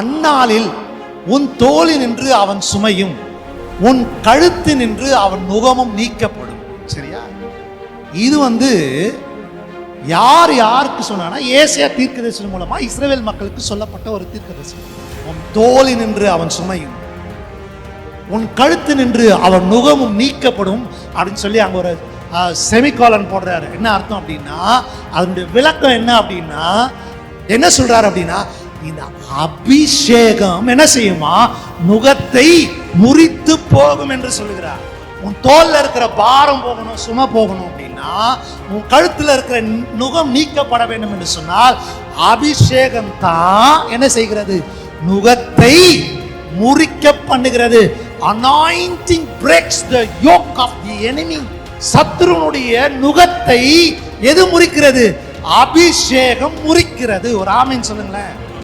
அந்நாளில் உன் தோழி நின்று அவன் சுமையும் உன் கழுத்து நின்று அவன் நுகமும் நீக்கப்படும். சரியா? இது வந்து யார் யாருக்கு சொன்னா ஏசியா தீர்க்கதரிசனம் மூலமா இஸ்ரேல் மக்களுக்கு சொல்லப்பட்ட ஒரு தீர்க்கதரிசனம். உன் தோழி நின்று அவன் சுமையும் உன் கழுத்து நின்று அவன் நுகமும் நீக்கப்படும் அப்படின்னு சொல்லி அங்க ஒரு செமிகாலன் போடுறாரு. என்ன அர்த்தம் அப்படின்னா அதனுடைய விளக்கம் என்ன அப்படின்னா என்ன சொல்றாரு அப்படின்னா இந்த அபிஷேகம் என்ன செய்யுமா? நுகத்தை முறித்து போகும் என்று சொல்லுகிறார். உன் தோல்ல இருக்கிற பாரம் போகணும் சும போகணும் அப்படின்னா உன் கழுத்துல இருக்கிற நுகம் நீக்கப்பட வேண்டும் என்று சொன்னால் அபிஷேகம் தான் என்ன செய்கிறது? நுகத்தை முறிக்க பண்ணுகிறது. Anointing breaks the yoke of the enemy சத்ருனுடைய நுகத்தை எது முறிக்கிறது? அபிஷேகம் முறிக்கிறது. ஒரு ஆமீன் சொல்லுங்களேன்.